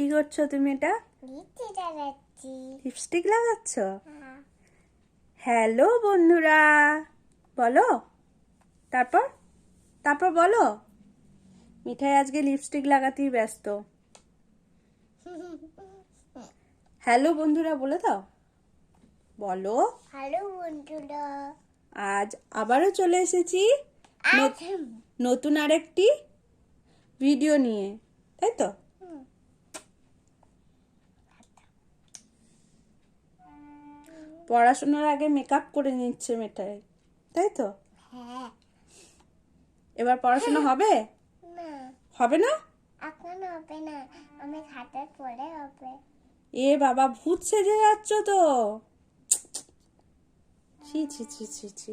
কি করছ তুমি এটা? লিপস্টিক লাগাচ্ছ? হ্যাঁ। হ্যালো বন্ধুরা বলো। তারপর? তারপর বলো। মিঠাই আজকে লিপস্টিক লাগাতেই ব্যস্ত। হ্যালো বন্ধুরা বলে দাও। বলো। হ্যালো বন্ধুরা। আজ আবারও চলে এসেছি নতুন আরেকটি ভিডিও নিয়ে তাই তো? পড়াশোনার আগে মেকআপ করে নিচ্ছে মেটাই তাই তো? হ্যাঁ। এবার পড়াশোনা হবে? না। হবে না? এখন হবে না আমি পড়ে হবে। এ বাবা ভূত সেজে যাচ্ছ তো। ছি ছি ছি ছি ছি।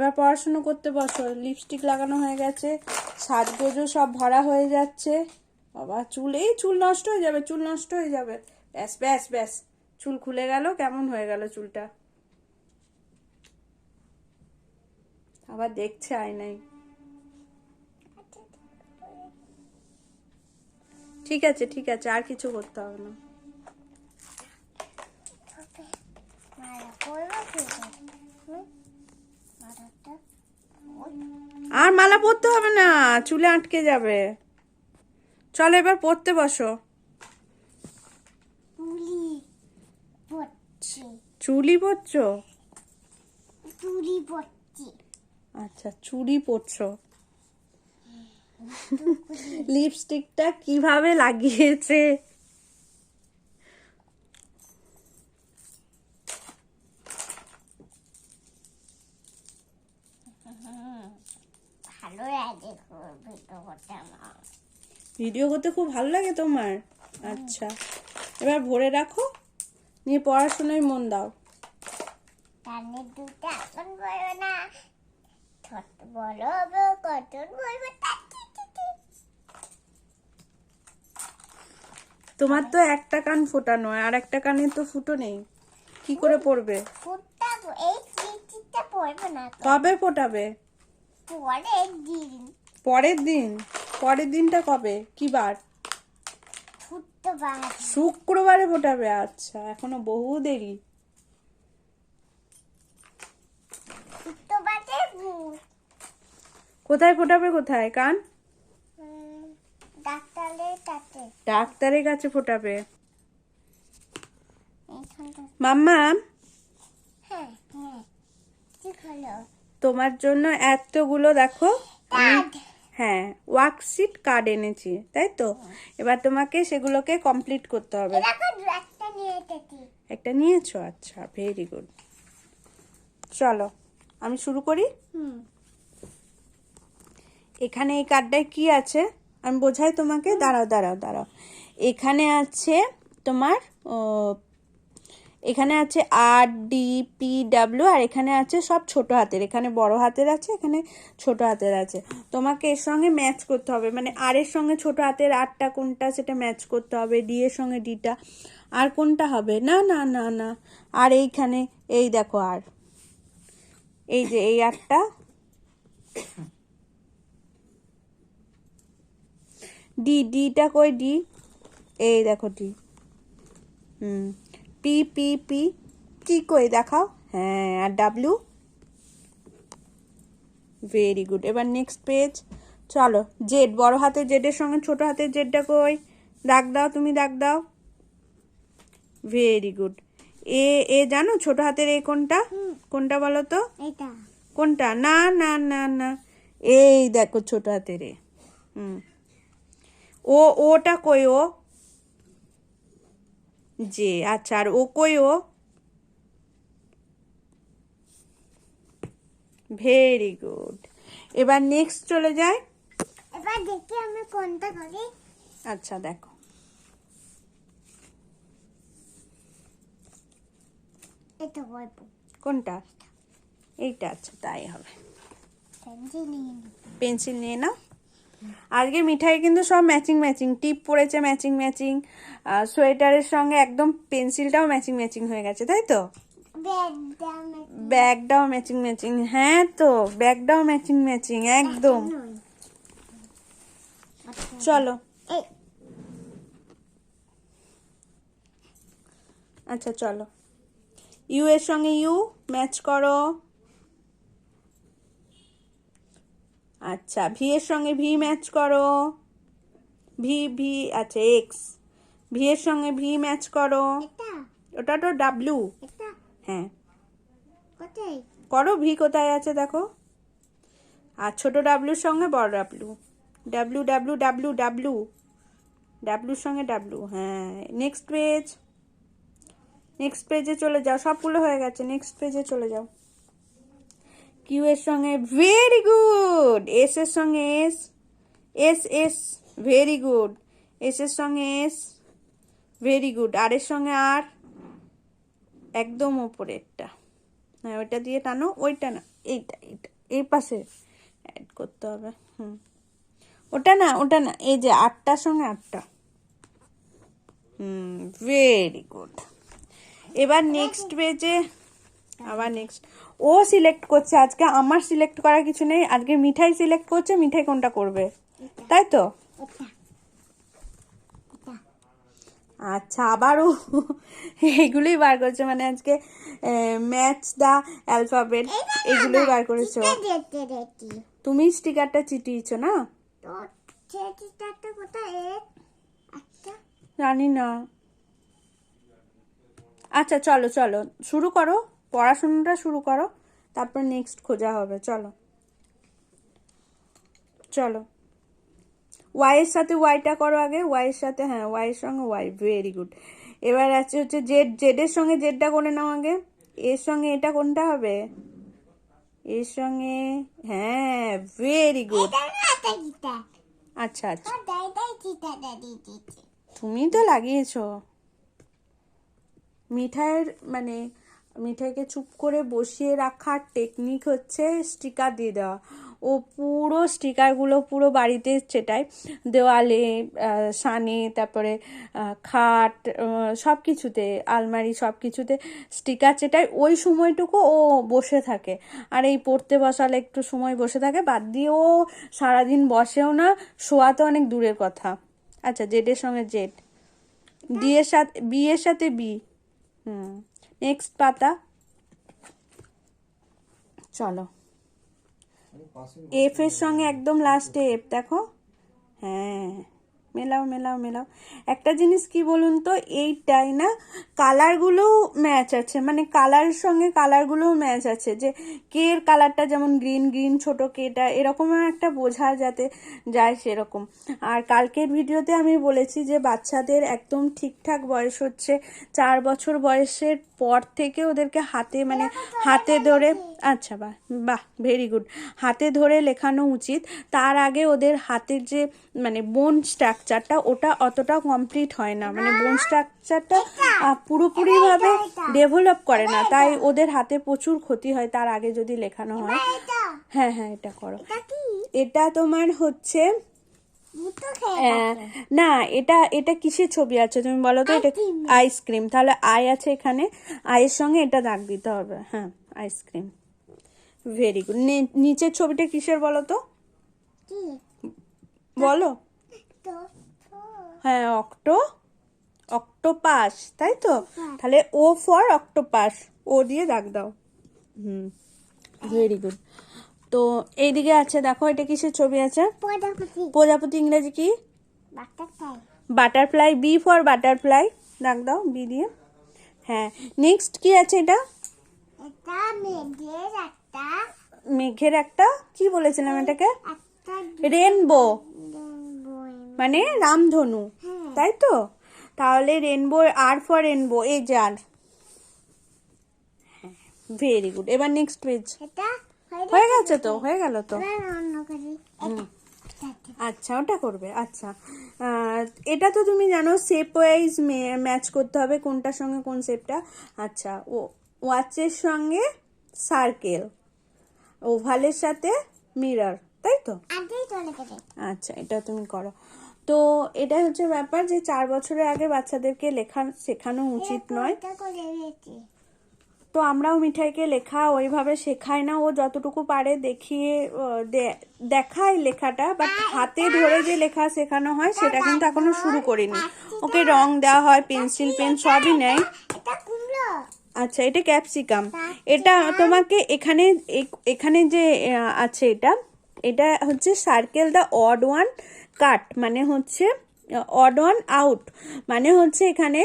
এবার পড়াশুনো করতে বসো। লিপস্টিক লাগানো হয়ে গেছে, সাজগোজও সব ভরা হয়ে যাচ্ছে। বাবা, চুল, এই চুল নষ্ট হয়ে যাবে, চুল নষ্ট হয়ে যাবে। ব্যাস ব্যাস ব্যাস, চুল খুলে গেল, কেমন হয়ে গেল চুলটা? আবার দেখছে আয়নায়। ঠিক আছে ঠিক আছে, আর কিছু করতে হবে না কি করে? হুম? মালাটা ওই আর মালা পরতে হবে না চুলে আটকে যাবে। চলো এবার পড়তে বসো। চুলি পরছো? আচ্ছা চুড়ি পরছো। লিপস্টিকটা কীভাবে লাগিয়েছে? ভালো লাগে ভিডিও করতে আমার ভিডিও করতে খুব ভালো লাগে তোমার? আচ্ছা। এবার ভরে রাখো। নিয়ে পড়াশোনায় মন দাও। দুটো এখন বলব না। হবে বলব। তোমার তো একটা কান ফোটানো আর একটা কানে তো ফুটো নেই। কি করে পড়বে? ফুটটা এই চিঠিটা পড়ব না কবে ফোটাবে? পরের দিন। পরের দিন? পরের দিনটা কবে? কি বার? শুক্রবারে। ফোটাবে আচ্ছা এখনও বহু দেরি। কোথায় ফোটাবে কোথায়? কান ডাক্তারের কাছে। ফোটাবে মাম্মা হ্যাঁ হ্যাঁ। তোমার জন্য এতগুলো দেখো হ্যাঁ ওয়ার্কশিট কার্ড এনেছি তাই তো? এবার তোমাকে সেগুলোকে কমপ্লিট করতে হবে। একটা নিয়েছো। আচ্ছা ভেরি গুড চলো আমি শুরু করি? এখানে এই কার্ডটায় কি আছে? আমি বোঝাই তোমাকে দাঁড়াও দাঁড়াও দাঁড়াও। এখানে আছে তোমার এখানে আছে আর ডি পি ডাব্লিউ আর এখানে আছে সব ছোট হাতের। এখানে বড় হাতের আছে, এখানে ছোট হাতের আছে। তোমাকে এর সঙ্গে ম্যাচ করতে হবে। মানে আর এর সঙ্গে ছোট হাতের আরটা কোনটা সেটা ম্যাচ করতে হবে ডি এর সঙ্গে ডিটা আর কোনটা হবে? না না না না। আর এইখানে, এই দেখো আর এই যে এই আরটা ডি ডিটা কই ডি এই দেখো ডি হুম। পি পি পি কি কই দেখাও? হ্যাঁ আর ডাব্লিউ ভেরি গুড এবার নেক্সট পেজ চলো জেড বড় হাতের জেডের সঙ্গে ছোট হাতের জেডটা কই? দাগ দাও তুমি দাগ দাও। ভেরি গুড এ এ জানো? ছোট হাতের এ কোনটা? কোনটা বলো তো? কোনটা? না না না না। এই দেখো ছোট হাতের এ হুম। ও ওটা কই ও? যে আচ্ছা আর ও কই ও ভেরি গুড এবার নেক্সট চলে যায় এবার দেখি আমি কোনটা করি। আচ্ছা দেখো। এটা বলব কোনটা? এইটা আচ্ছা তাই হবে। পেন্সিল নিয়ে নাও। আজকে মিঠাই কিন্তু সব ম্যাচিং ম্যাচিং টিপ পড়েছে ম্যাচিং ম্যাচিং সোয়েটারের সঙ্গে একদম পেন্সিলটাও ম্যাচিং ম্যাচিং হয়ে গেছে, তাই তো? ব্যাগটাও ম্যাচিং ম্যাচিং হ্যাঁ তো, ব্যাগটাও ম্যাচিং ম্যাচিং একদম। চলো। আচ্ছা চলো। ইউ এর সঙ্গে ইউ ম্যাচ করো। আচ্ছা ভি এর সঙ্গে ভি ম্যাচ করো। ভি ভি আচ্ছা এক্স ভি এর সঙ্গে ভি ম্যাচ করো। ওটা তো ডাব্লু হ্যাঁ। করো ভি কোথায় আছে দেখো। আর ছোট ডাব্লুর সঙ্গে বড় W W W W W ডাব্লুর সঙ্গে ডাব্লু হ্যাঁ। নেক্সট পেজ নেক্সট পেজে চলে যাও। সবগুলো হয়ে গেছে। নেক্সট পেজে চলে যাও। কিউ এর সঙ্গে ভেরি গুড এস এর সঙ্গে S S S very good S এর সঙ্গে এস ভেরি গুড আর এর সঙ্গে আর একদম ওপরেরটা হ্যাঁ ওইটা দিয়ে টানো, ওইটা না, এইটা এইটা, এই পাশে অ্যাড করতে হবে, হুম। ওটা না ওটা না, এই যে আটটার সঙ্গে আটটা। হুম ভেরি গুড এবার নেক্সট পেজে আবার নেক্সট ও সিলেক্ট করছে। আজকে আমার সিলেক্ট করার কিছু নেই আজকে মিঠাই সিলেক্ট করছে মিঠাই কোনটা করবে? তাই তো? আচ্ছা আবারও এইগুলোই বার করেছে মানে আজকে ম্যাচ দা অ্যালফাবেট এগুলোই বার করেছ। তুমি স্টিকারটা চিটিয়েছো না? একটা জানি না। আচ্ছা চলো চলো শুরু করো। পড়াশোনাটা শুরু করো, তারপর নেক্সট খোঁজা হবে, চলো। চলো। ওয়াইয়ের সাথে ওয়াইটা করো আগে ওয়াইয়ের সাথে হ্যাঁ ওয়াইয়ের সঙ্গে ওয়াই ভেরি গুড এবার আছে হচ্ছে জেড জেডের সঙ্গে জেডটা করে নাও আগে। এর সঙ্গে এটা কোনটা হবে? এর সঙ্গে হ্যাঁ ভেরি গুড আচ্ছা আচ্ছা। তুমি তো লাগিয়েছো। মিঠাইয়ের মানে মিঠাইকে চুপ করে বসিয়ে রাখার টেকনিক হচ্ছে স্টিকার দিয়ে দেওয়া। ও পুরো স্টিকারগুলো পুরো বাড়িতে চেটায় দেওয়ালে সানে তারপরে খাট সব কিছুতে আলমারি সব কিছুতে স্টিকার চেটায় ওই সময়টুকু ও বসে থাকে। আর এই পড়তে বসালে একটু সময় বসে থাকে বাদ দিয়ে ও সারাদিন বসেও না শোয়া তো অনেক দূরের কথা। আচ্ছা জেডের সঙ্গে জেড। ডি এর সাথে বি এর সাথে বি। হুম। নেক্সট পাতা। চলো। এফ এর সঙ্গে একদম লাস্টে এফ দেখো? হ্যাঁ। মেলাও মেলাও মেলাও। একটা জিনিস কি বলুন তো, এইটাই না, কালারগুলোও ম্যাচ আছে। মানে কালারের সঙ্গে কালারগুলোও ম্যাচ আছে। যে কে এর কালারটা যেমন গ্রিন গ্রিন ছোট কেটা এরকম একটা বোঝা যাতে যায় সেরকম। আর কালকের ভিডিওতে আমি বলেছি যে বাচ্চাদের একদম ঠিকঠাক বয়স হচ্ছে। চার বছর বয়সের পর থেকে ওদেরকে হাতে মানে হাতে ধরে আচ্ছা বাহ বাহ ভেরি গুড হাতে ধরে লেখানো উচিত। তার আগে ওদের হাতের যে মানে বোন স্ট্রাকচারটা ওটা অতটা কমপ্লিট হয় না। মানে বোন স্ট্রাকচারটা পুরোপুরিভাবে ডেভেলপ করে না। তাই ওদের হাতে প্রচুর ক্ষতি হয় তার আগে যদি লেখানো হয়। হ্যাঁ হ্যাঁ এটা করো। এটা তোমার হচ্ছে না এটা এটা কিসের ছবি আছে তুমি বলো তো? এটা আইসক্রিম। তাহলে আই আছে এখানে। আয়ের সঙ্গে এটা দাগ দিতে হবে। হ্যাঁ আইসক্রিম ভেরি গুড নিচের ছবিটা কিসের বলো তো? বলো। হ্যাঁ অক্টো অক্টোপাস তাই তো? তাহলে ও ফর অক্টোপাস। ও দিয়ে দাগ দাও। হুম ভেরি গুড তো এইদিকে আছে দেখো এটা কিসের ছবি আছে? প্রজাপতি। ইংরেজি কি? বাটারফ্লাই। বি ফর বাটারফ্লাই দাগ দাও বি দিয়ে। হ্যাঁ নেক্সট কি আছে এটা? মেঘের একটা মেঘের কি বলেছিলাম এটাকে? রেনবো মানে রামধনু। তাই তো তাহলে রেনবো আর ফর রেনবো এ যে আর। ভেরি গুড এবার নেক্সট পেজ হয়ে গেছে তো? হয়ে গেল তো? আচ্ছা ওটা করবে। আচ্ছা। এটা তো তুমি জানো শেপ ওয়াইজ ম্যাচ করতে হবে কোনটার সঙ্গে কোন শেপটা আচ্ছা ও ওয়াচের সঙ্গে সার্কেল ওভালের সাথে মিরর তাই তো আচ্ছা এটা তুমি করো। তো এটা হচ্ছে ব্যাপার যে চার বছরের আগে বাচ্চাদেরকে লেখা শেখানো উচিত নয়। তো আমরাও মিঠাইকে লেখা ওইভাবে শেখাই না ও যতটুকু পারে দেখিয়ে দেখায় লেখাটা বাট হাতে ধরে যে লেখা শেখানো হয় সেটা কিন্তু এখনও শুরু করিনি। ওকে রং দেওয়া হয় পেন্সিল পেন সবই নেয়। আচ্ছা এটা ক্যাপসিকাম। এটা তোমাকে এখানে এখানে যে আছে এটা এটা হচ্ছে circle the odd one cut মানে হচ্ছে অড অন আউট মানে হচ্ছে এখানে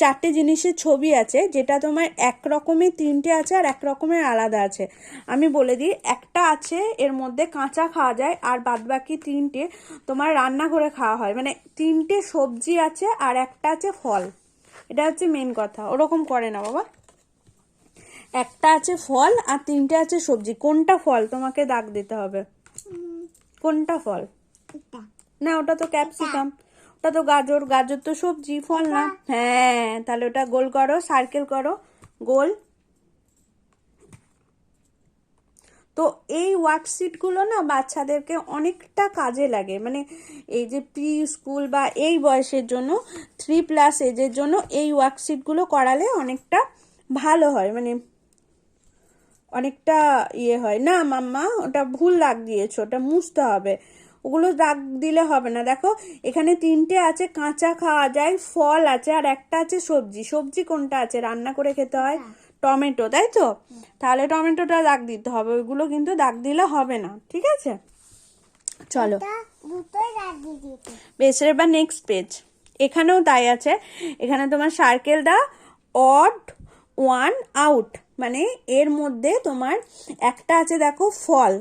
চারটে জিনিসের ছবি আছে যেটা তোমার এক রকমের তিনটে আছে আর এক রকমের আলাদা আছে। আমি বলে দিই একটা আছে এর মধ্যে কাঁচা খাওয়া যায় আর বাদবাকি তিনটে তোমার রান্না করে খাওয়া হয়। মানে তিনটে সবজি আছে আর একটা আছে ফল। এটা হচ্ছে মেন কথা। ওরকম করে না বাবা। একটা আছে ফল আর তিনটে আছে সবজি। কোনটা ফল তোমাকে দাগ দিতে হবে? কোনটা ফল? না ওটা তো ক্যাপসিকাম। ওটা তো গাজর গাজর তো সবজি ফল না? হ্যাঁ তাহলে ওটা গোল করো সার্কেল করো গোল। তো এই ওয়ার্কশিটগুলো না বাচ্চাদেরকে অনেকটা কাজে লাগে। মানে এই যে প্রি স্কুল বা এই বয়সের জন্য থ্রি প্লাস এজের জন্য এই ওয়ার্কশিটগুলো করালে অনেকটা ভালো হয়। মানে অনেকটা ইয়ে হয়। না মাম্মা ওটা ভুল দাগ দিয়েছ ওটা মুছতে হবে। ওগুলো দাগ দিলে হবে না। দেখো এখানে তিনটে আছে কাঁচা খাওয়া যায় ফল আছে আর একটা আছে সবজি। সবজি কোনটা আছে? রান্না করে খেতে হয় টমেটো তাই তো? তাহলে টমেটোটা দাগ দিতে হবে ওইগুলো কিন্তু দাগ দিলে হবে না ঠিক আছে? চলো। বেশ এবার নেক্সট পেজ এখানেও তাই আছে। এখানে তোমার সার্কেলটা অড ওয়ান আউট মানে এর মধ্যে তোমার একটা আছে দেখো ফল।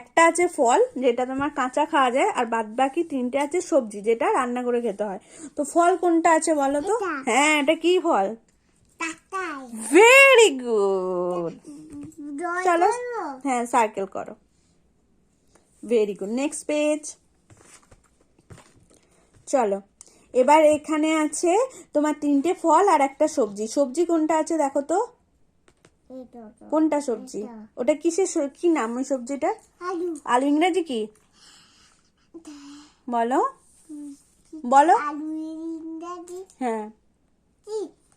একটা আছে ফল যেটা তোমার কাঁচা খাওয়া যায় আর বাদ বাকি তিনটে আছে সবজি যেটা রান্না করে খেতে হয়। তো ফল কোনটা আছে বলো তো? হ্যাঁ এটা কি ফল? ভেরি গুড চলো হ্যাঁ সার্কেল করো। ভেরি গুড নেক্সট পেজ চলো এবার এখানে আছে তোমার তিনটে ফল আর একটা সবজি। সবজি কোনটা আছে দেখো তো। কোনটা সবজি? ওটা কিসের কি নাম ওই সবজিটা? আলু। ইংরেজি কি? বলো। বলো। হ্যাঁ।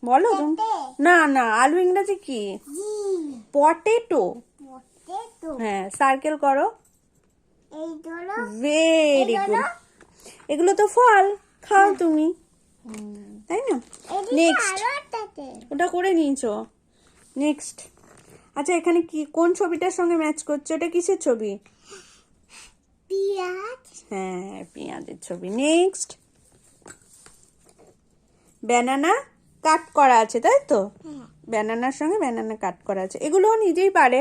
বলো না না আলু ইংরেজি কি? পটেটো। হ্যাঁ সার্কেল করো। ভেরি? গুড এগুলো তো ফল খাও তুমি। তাই না? নেক্সট ওটা করে নিয়েছো। নেক্সট আচ্ছা এখানে কি কোন ছবিটার সঙ্গে ম্যাচ করছে? ওটা কিসের ছবি? পেঁয়াজ। হ্যাঁ পেঁয়াজের ছবি। নেক্সট ব্যানানা কাট করা আছে তাই তো? ব্যানানার সঙ্গে ব্যানানা কাট করা আছে। এগুলোও নিজেই পারে।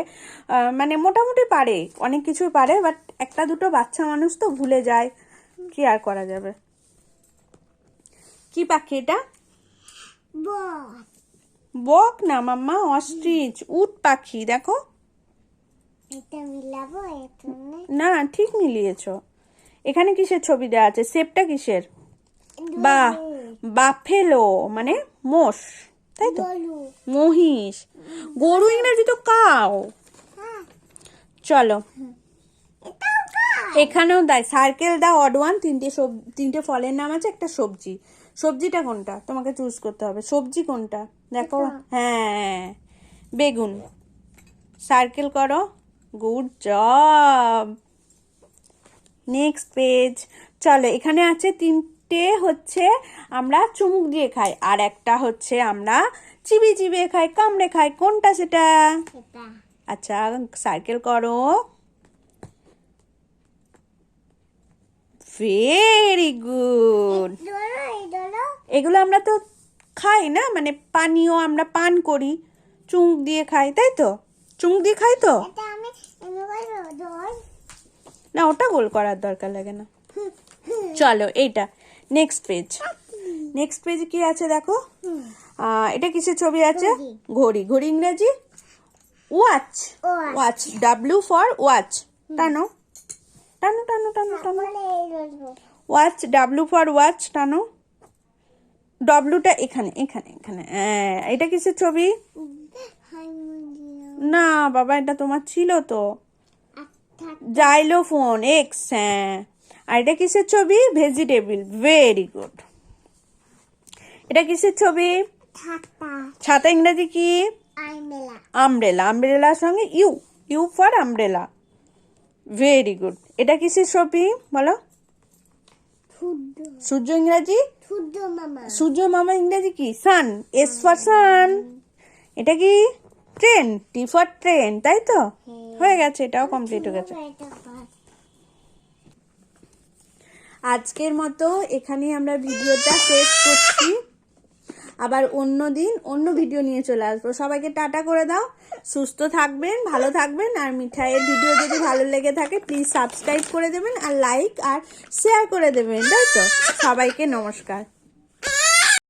মানে মোটামুটি পারে। অনেক কিছুই পারে বাট একটা দুটো বাচ্চা মানুষ তো ভুলে যায়। কি আর করা যাবে? কি পাখি এটা? বস বক না মাম্মা অস্ট্রিচ উট পাখি দেখো। না ঠিক মিলিয়েছো। এখানে কিসের ছবি দেওয়া আছে? শেপটা কিসের? বা বাফেলো মানে মোষ তাই তো? মহিষ। গরু ইংরেজি তো কাও হ্যাঁ। চলো। এখানেও দেয় সার্কেল দা অড ওয়ান তিনটে সব তিনটে ফলের নাম আছে একটা সবজি। সবজিটা কোনটা? তোমাকে চুজ করতে হবে। সবজি কোনটা? দেখো। হ্যাঁ। বেগুন। সার্কেল করো। গুড জব নেক্সট পেজ চলো এখানে আছে তিনটে হচ্ছে আমরা চুমুক দিয়ে খাই আর একটা হচ্ছে আমরা চিবি চিবিয়ে খাই কামড়ে খাই। কোনটা সেটা? আচ্ছা সার্কেল করো। ভেরি গুড এগুলো আমরা তো খাই না মানে পানীয় আমরা পান করি চুমুক দিয়ে খাই তাই তো? চুমুক দিয়ে খাই তো? না ওটা গোল করার দরকার লাগে না। চলো এইটা নেক্সট পেজ নেক্সট পেজে কি আছে দেখো? এটা কিসের ছবি আছে? ঘড়ি। ঘড়ি ঘড়ি ইংরেজি? Watch watch W for watch টানো টানো টানো টানো টানো। ওয়াচ ডাব্লিউ ফর ওয়াচ টানো। ডব্লিউটা এখানে এখানে এখানে। হ্যাঁ, এটা কিসের ছবি? না বাবা এটা তোমার ছিল তো। আচ্ছা জাইলোফোন এক্স হ্যাঁ। আর এটা কিসের ছবি? ভেজিটেবিল ভেরি গুড এটা কিসের ছবি? ছাতা। ইংরেজি কি? আমব্রেলা। আমব্রেলার সঙ্গে U U for umbrella very good এটা কিসের ছবি? বলো। সূর্য ইংরাজি? সূর্য মামা ইংরাজি কি? সান। S for sun. এটা কি? ট্রেন। টি ফর ট্রেন তাই তো? হয়ে। গেছে এটাও কমপ্লিট হয়ে গেছে। আজকের মতো এখানেই আমরা ভিডিওটা শেষ করছি। আবার অন্য দিন অন্য ভিডিও নিয়ে চলে আসব। সবাইকে টাটা করে দাও, সুস্থ থাকবেন, ভালো থাকবেন, আর মিঠাইয়ের ভিডিও যদি ভালো লেগে থাকে প্লিজ সাবস্ক্রাইব করে দেবেন, আর লাইক আর শেয়ার করে দেবেন, তাই তো? সবাইকে নমস্কার।